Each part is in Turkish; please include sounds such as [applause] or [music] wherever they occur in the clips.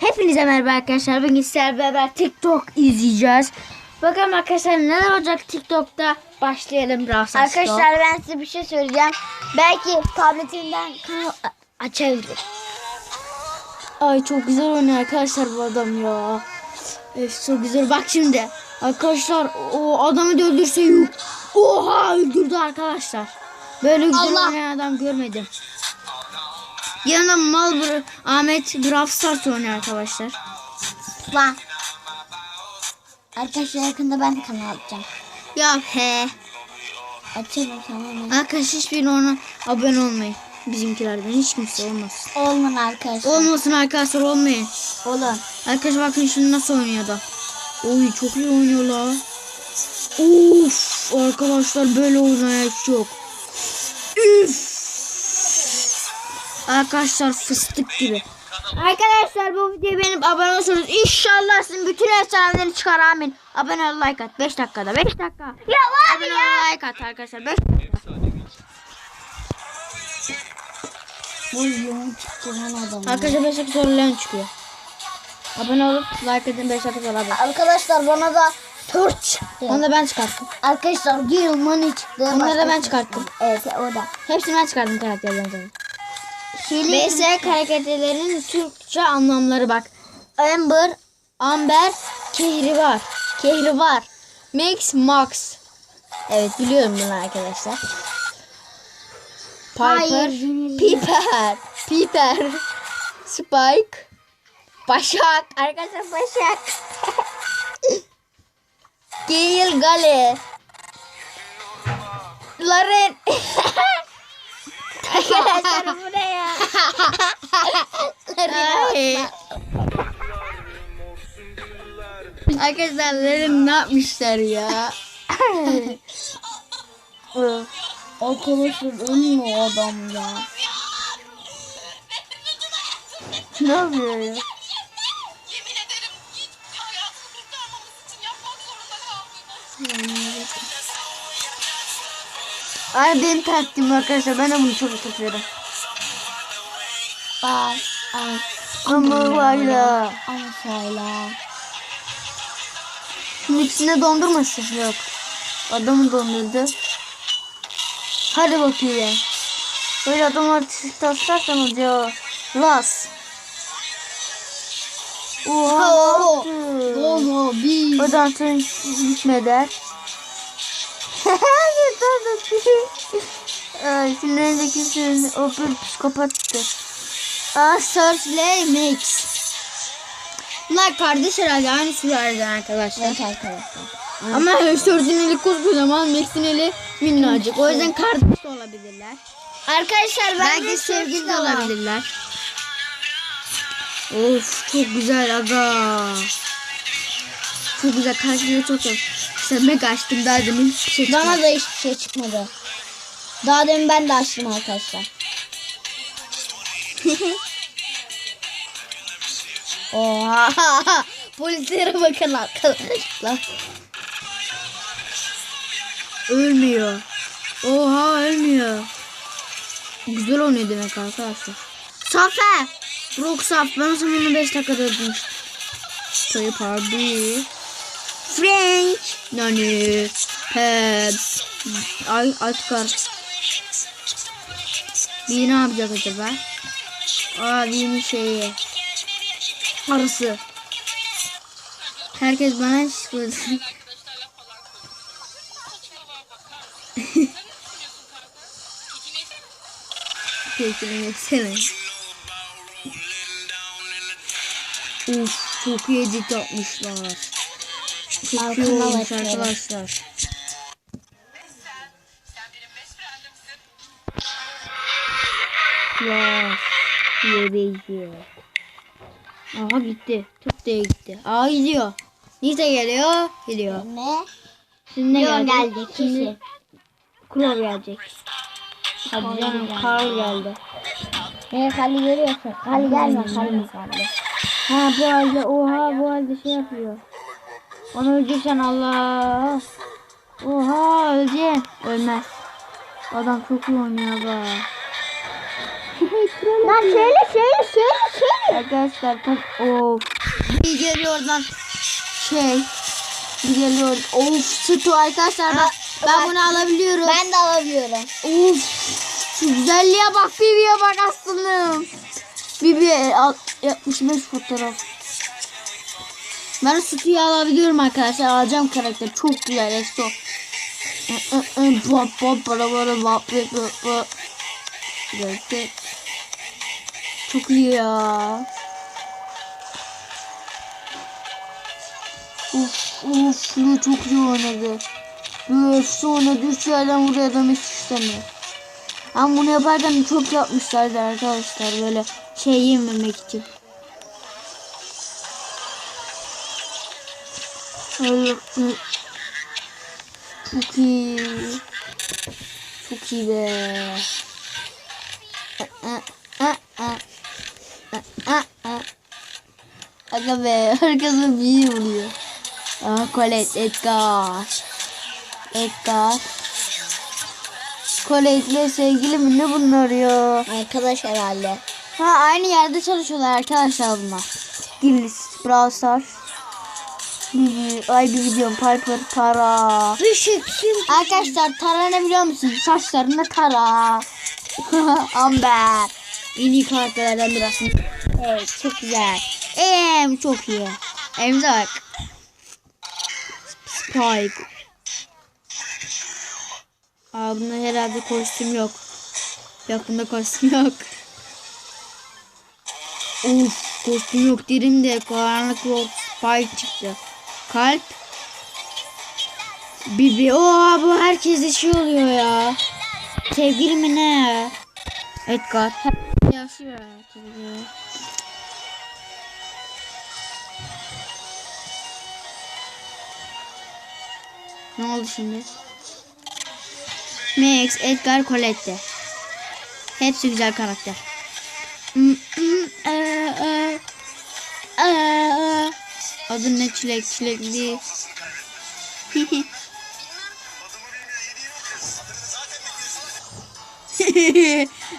Hepinize merhaba arkadaşlar. Bugün sizlerle beraber TikTok izleyeceğiz. Bakalım arkadaşlar neler olacak TikTok'ta. Başlayalım Stars'ta. Arkadaşlar ben size bir şey söyleyeceğim. Belki tabletinden kanal a- açabilir. Ay çok güzel oynuyor arkadaşlar bu adam ya. Öf çok güzel. Bak şimdi. Arkadaşlar o adamı da öldürse yuh. Oha öldürdü arkadaşlar. Böyle güzel Allah. oynayan adam görmedim. Yanında mal bir Ahmet Brawl Stars oynuyor arkadaşlar. Var. Arkadaşlar yakında ben de kanal açacağım. Ya he. Açarım tamam. Arkadaşlar hiçbirine ona abone olmayın. Bizimkilerden hiç kimse olmasın. Olman arkadaşlar. Olmasın arkadaşlar olmayın. Olun. Arkadaşlar bakın şimdi nasıl oynuyor da. Oy çok iyi oynuyor la. Uf arkadaşlar böyle oynayan hiç yok. Üf. Arkadaşlar fıstık gibi. Arkadaşlar bu videoya benim abone olursanız inşallah sizin bütün efsaneleri çıkar amin. Abone ol like at 5 dakikada 5 dakika. Ya var Abone ya. ol like at arkadaşlar 5 dakika. Bu yoğun çıktı lan adam. Arkadaşlar 5 dakika sonra Leon çıkıyor. Abone olup like edin 5 dakika sonra. Arkadaşlar bana da 4 çıktı. Onu da ben çıkarttım. Arkadaşlar Gil Money çıktı. Onları da ben çıkarttım. Evet o da. Hepsini ben çıkardım karakterlerini zaten. Şili, BS karakterlerinin Türkçe anlamları bak. Amber, Amber, Kehribar. Kehribar. Mix, Max. Evet biliyorum bunu arkadaşlar. Piper. Piper, Piper, Spike, Başak. Arkadaşlar Başak. Gale, Gale. Laren. [laughs] Arkadaşlar bu ne ya? Ay. Arkadaşlar Laren ne yapmışlar ya? Arkadaşlar ölmüyor o adam ya. ne yapıyor ya? Yemin Ay benim taktiğim arkadaşlar ben de bunu çok tutuyorum. Ay ay. Ama valla. Ama söyle. Şimdi ikisine dondurmasın. Yok. Adamı dondurdu. Hadi bakayım. Böyle adamlar taslarsanız ya. Las. Oha. Yaptı? Oho bir. O dansın. [laughs] Hayır tabii. Ay önündekisin o bir psikopattır. Aa Cersei Mix. Bunlar kardeş herhalde aynı sülaleden arkadaşlar. Evet arkadaşlar. Ama eli koskocaman Max'in eli minnacık. O yüzden kardeş de olabilirler. Arkadaşlar ben Belki sevgili de olabilirler. Of çok güzel aga. Çok güzel karşıya çok çok. Mega açtım daha demin bir şey çıkmadı. Bana da hiçbir şey çıkmadı. Daha demin ben de açtım arkadaşlar. [laughs] Oha. [laughs] Polislere bakın arkadaşlar. Ölmüyor. Oha ölmüyor. Güzel oynuyor demek arkadaşlar. Safe. Brook Saf. Ben onu 5 dakikada öldürmüştüm. Toy Party. Frank. Nani. Pep. Ay Atkar. Bir ne yapacak acaba? Bir şeyi. Arısı. Herkes bana şıkırdı. Kekini yesene. Uf çok iyi edit yapmışlar. Çok iyi olmuş arkadaşlar. Ya yebeği. Aha gitti. Çok da gitti. Aa gidiyor. Nita geliyor. Gidiyor. Ne? Şimdi Leon geldi? geldi. Şimdi. Crow gelecek. Hadi canım Carl geldi. Ne Kali görüyorsun? Kali gelme Kali Kali. Ha bu halde oha bu halde şey yapıyor. Onu öldürsen Allah. Oha öleceksin. Ölmez. Adam çok iyi oynuyor be. [laughs] Lan şöyle şöyle şöyle şöyle Arkadaşlar tam of. Bir geliyor oradan şey. Bir geliyor. Of sütü arkadaşlar bak. Ben bunu alabiliyorum. Ben de alabiliyorum. Of. Şu güzelliğe bak Bibi'ye bak aslanım. Bibi al- 65 fotoğraf. Ben sütüyü alabiliyorum arkadaşlar. Alacağım karakter. Çok güzel. Esto. Para para bap bap bap bap. Gerçek. Çok iyi ya. Uf uf bu çok iyi oynadı. Böyle sonra düş yerden buraya adam hiç istemiyor. Ama bunu yaparken çok yapmışlardı arkadaşlar böyle şey yememek için. Hı. çok iyi. Çok iyi be. Aga be herkese bir vuruyor. Aa Colette Edgar. Edgar. Colette'le sevgili mi ne bunlar ya? Arkadaş herhalde. Ha aynı yerde çalışıyorlar arkadaşlar bunlar. Gillis, Brawl Stars. Bibi, ay bir gidiyorum Piper, Tara. Şimdi. Arkadaşlar Tara ne biliyor musun? Saçlarında Tara. [laughs] Amber. En iyi karakterlerden birisi. Evet çok güzel. Em çok iyi. Emze bak. Spike. Aa bunda herhalde kostüm yok. Yok bunda kostüm yok. Of kostüm yok derim de karanlık yok Spike çıktı. Kalp. Bibi. Oo bu herkeste şey oluyor ya. Sevgili mi ne? Edgar. Yaşıyor tabii. Ne oldu şimdi? Max, Edgar, Colette. Hepsi güzel karakter. Hmm, hmm, Adı ne çilek çilekli. [laughs]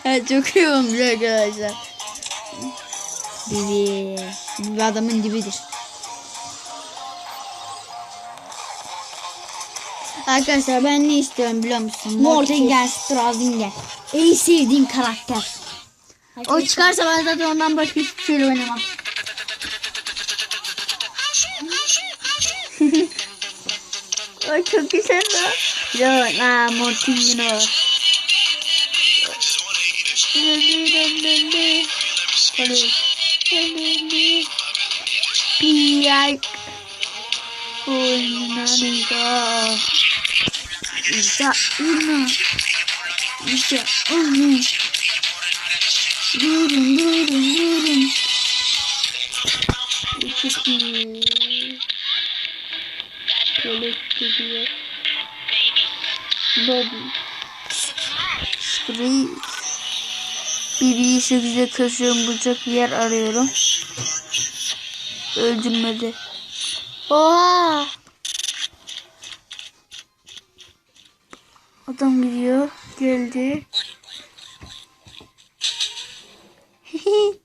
evet, çok iyi olmuş arkadaşlar. Bibi. Bibi adamın dibidir. Arkadaşlar ben ne istiyorum biliyor musun? Mortingen Strazingen. En sevdiğim karakter. O çıkarsa ben zaten ondan başka hiçbir şeyle oynamam. Ay çok güzel lan. Yok na Mortingen o. Piyay. Oynanıza. İza ina. İza ina. Durun durun durun. Çok iyi. Kolekti diyor. Bobby. Spree. Bir şekilde taşıyorum bulacak bir yer arıyorum. Öldürmedi. Oha! Adam gidiyor. Geldi. [laughs]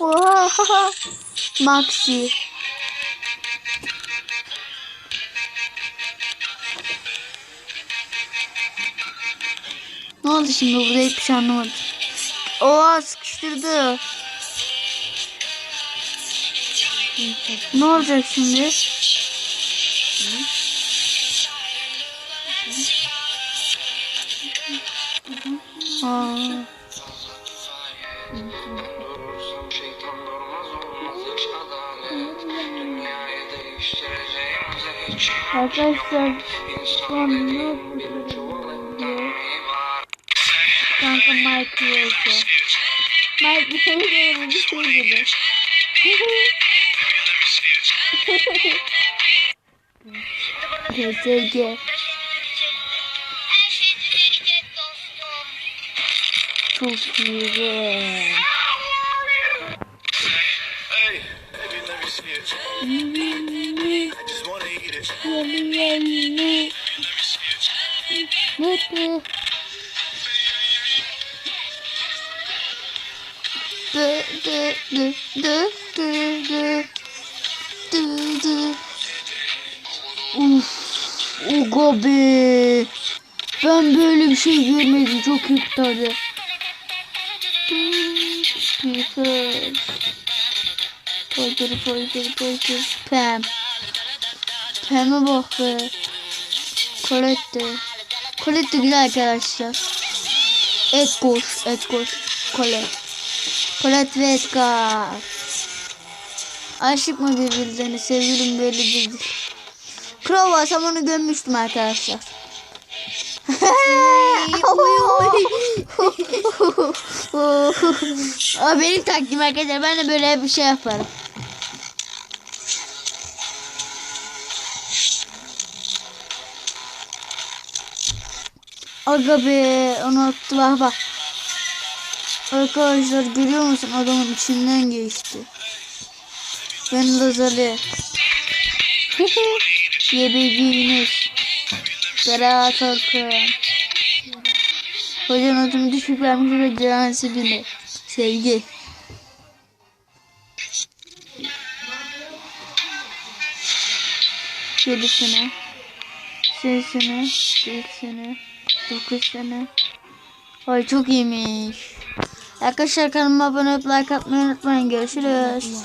Oha! [laughs] Maxi. Oldu şimdi burada hiçbir şey anlamadım. Oha sıkıştırdı. Ne olacak şimdi? Aa. Şeytan durmaz olmaz hiç adalet kanka Mike yoksa. Mike değil bir şey gibi. Dostum. Çok iyi Uf. Uga be. Ben böyle bir şey görmedim. Çok tadı. People. Poydur poydur poydur. Pam. Pam'a bak be. Colette. Colette güzel arkadaşlar. Edgar. Edgar. Colette. Colette ve Edgar. Aşık mı birbirlerine sevgilim belli değildir. Crow olsam onu gömmüştüm arkadaşlar. [laughs] o benim taktiğim arkadaşlar. Ben de böyle bir şey yaparım. Aga be onu attı bak bak. Arkadaşlar görüyor musun adamın içinden geçti. Ben Lazali. [laughs] Yebeciğiniz. Berat Orkun. Hocam adımı düşük vermiş ve cansı bini. Sevgi. Yedi sene. Sekiz sene. Sekiz sene. Dokuz sene. Ay çok iyiymiş. Arkadaşlar kanalıma abone olup like atmayı unutmayın. Görüşürüz.